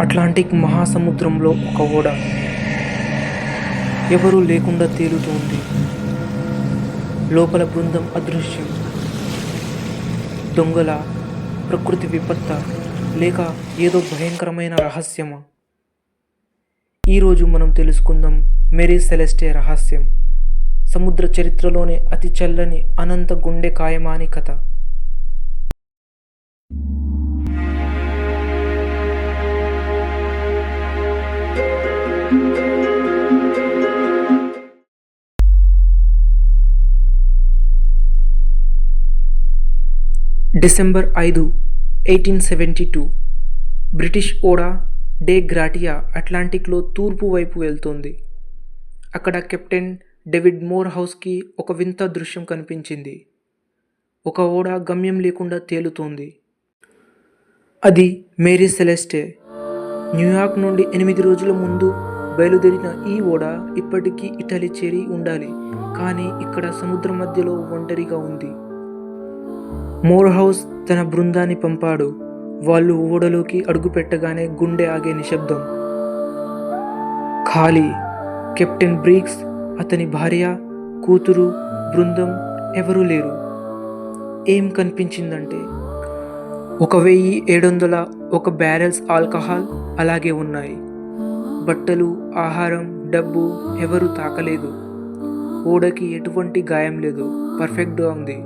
Atlantic మహాసముద్రంలో ఒక ఓడ ఎవరూ లేకుండా తేలుతోంది లోపల బృందం అదృశ్యం. దొంగల ప్రకృతి విపత్త లేక ఏదో భయంకరమైన రహస్యమా? ఈరోజు మనం తెలుసుకుందాం మెరీ సెలెస్టే రహస్యం. సముద్ర చరిత్రలోనే అతి చల్లని అనంత గుండె కాయమాని కథ. డిసెంబర్ ఐదు ఎయిటీన్ సెవెంటీ టూ. బ్రిటిష్ ఓడా డే గ్రాటియా అట్లాంటిక్లో తూర్పు వైపు వెళ్తోంది. అక్కడ కెప్టెన్ డేవిడ్ మోర్ హౌస్కి ఒక వింత దృశ్యం కనిపించింది. ఒక ఓడ గమ్యం లేకుండా తేలుతోంది. అది మేరీ సెలెస్టే. న్యూయార్క్ నుండి ఎనిమిది రోజుల ముందు బయలుదేరిన ఈ ఓడ ఇప్పటికీ ఇటలీ చేరి ఉండాలి. కానీ ఇక్కడ సముద్ర మధ్యలో ఒంటరిగా ఉంది. మోర్ హౌస్ తన బృందాన్ని పంపాడు. వాళ్ళు ఓడలోకి అడుగుపెట్టగానే గుండె ఆగే నిశ్శబ్దం. ఖాళీ కెప్టెన్ బ్రీక్స్ అతని భార్య కూతురు బృందం ఎవరూ లేరు. ఏం కనిపించిందంటే ఒక వెయ్యి ఏడు వందల ఒక బ్యారెల్స్ ఆల్కహాల్ అలాగే ఉన్నాయి. బట్టలు ఆహారం డబ్బు ఎవరు తాకలేదు. ఓడకి ఎటువంటి గాయం లేదు. పర్ఫెక్ట్గా ఉంది.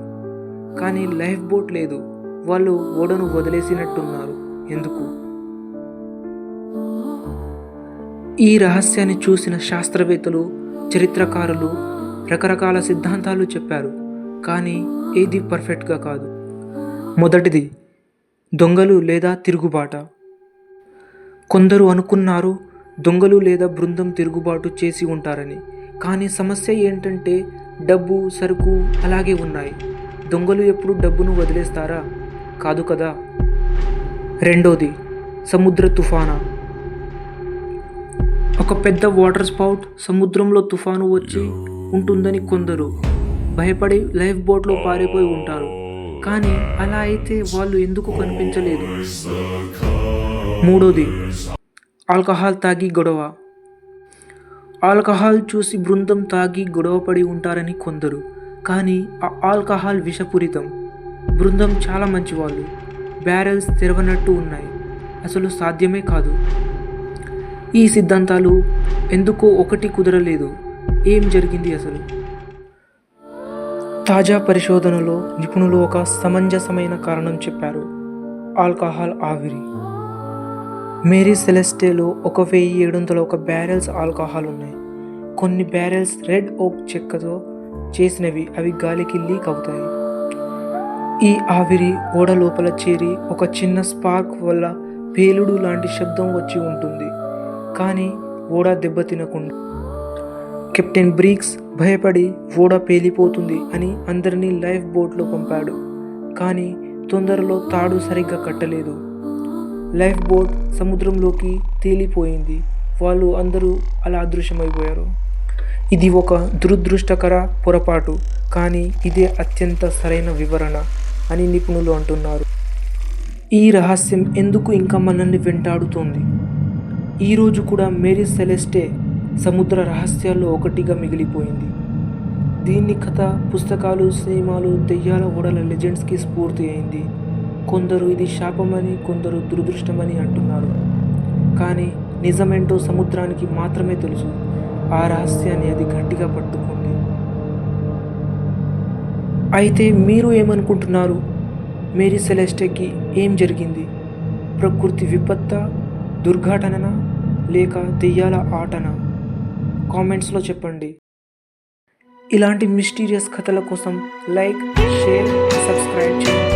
కానీ లైఫ్ బోట్ లేదు. వాళ్ళు ఓడను వదిలేసినట్టున్నారు. ఎందుకు? ఈ రహస్యాన్ని చూసిన శాస్త్రవేత్తలు చరిత్రకారులు రకరకాల సిద్ధాంతాలు చెప్పారు. కానీ ఏది పర్ఫెక్ట్గా కాదు. మొదటిది దొంగలు లేదా తిరుగుబాట. కొందరు అనుకున్నారు దొంగలు లేదా బృందం తిరుగుబాటు చేసి ఉంటారని. కానీ సమస్య ఏంటంటే డబ్బు సరుకు అలాగే ఉన్నాయి. దొంగలు ఎప్పుడు డబ్బును వదిలేస్తారా? కాదు కదా? రెండోది సముద్ర తుఫానా. ఒక పెద్ద వాటర్ స్పౌట్ సముద్రంలో తుఫాను వచ్చి ఉంటుందని కొందరు భయపడి లైఫ్ బోట్లో పారిపోయి ఉంటారు. కానీ అలా అయితే వాళ్ళు ఎందుకు కనిపించలేదు? మూడోది ఆల్కహాల్ తాగి గొడవ. ఆల్కహాల్ చూసి బృందం తాగి గొడవపడి ఉంటారని కొందరు కానీ ఆ ఆల్కహాల్ విషపూరితం. బృందం చాలా మంచివాళ్ళు. బ్యారెల్స్ తెరవనట్టు ఉన్నాయి. అసలు సాధ్యమే కాదు. ఈ సిద్ధాంతాలు ఎందుకో ఒకటి కుదరలేదు. ఏం జరిగింది అసలు? తాజా పరిశోధనలో నిపుణులు ఒక సమంజసమైన కారణం చెప్పారు. ఆల్కహాల్ ఆవిరి. మేరీ సెలెస్టేలో ఒక వెయ్యి ఏడు వందల ఒక బ్యారెల్స్ ఆల్కహాల్ ఉన్నాయి. కొన్ని బ్యారెల్స్ రెడ్ ఓక్ చెక్కతో చేసినవి అవి గాలికి లీక్ అవుతాయి. ఈ ఆవిరి ఓడ లోపల చేరి ఒక చిన్న స్పార్క్ వల్ల పేలుడు లాంటి శబ్దం వచ్చి ఉంటుంది. కానీ ఓడ దెబ్బతినకుండా కెప్టెన్ బ్రీక్స్ భయపడి ఓడ పేలిపోతుంది అని అందరినీ లైఫ్ బోట్లో పంపాడు. కానీ తొందరలో తాడు సరిగ్గా కట్టలేదు. లైఫ్ బోట్ సముద్రంలోకి తేలిపోయింది. వాళ్ళు అందరూ అలా అదృశ్యమైపోయారు. ఇది ఒక దురదృష్టకర పొరపాటు కానీ ఇదే అత్యంత సరైన వివరణ అని నిపుణులు అంటున్నారు. ఈ రహస్యం ఎందుకు ఇంకా మనల్ని వెంటాడుతోంది? ఈరోజు కూడా మేరీ సెలెస్టే సముద్ర రహస్యాల్లో ఒకటిగా మిగిలిపోయింది. దీన్ని కథ పుస్తకాలు సినిమాలు దెయ్యాల ఓడల లెజెండ్స్కి స్ఫూర్తి అయింది. కొందరు ఇది శాపమని కొందరు దురదృష్టమని అంటున్నారు. కానీ నిజమేంటో సముద్రానికి మాత్రమే తెలుసు. ఆ రహస్యాన్ని అది గట్టిగా పట్టుకుంది అయితే మీరు ఏమనుకుంటున్నారు? మేరీ సెలెస్టేకి ఏం జరిగింది? ప్రకృతి విపత్త దుర్ఘటననా? లేక దెయ్యాల ఆటనా? కామెంట్స్లో చెప్పండి. ఇలాంటి మిస్టీరియస్ కథల కోసం లైక్ షేర్ సబ్స్క్రైబ్ చేయండి.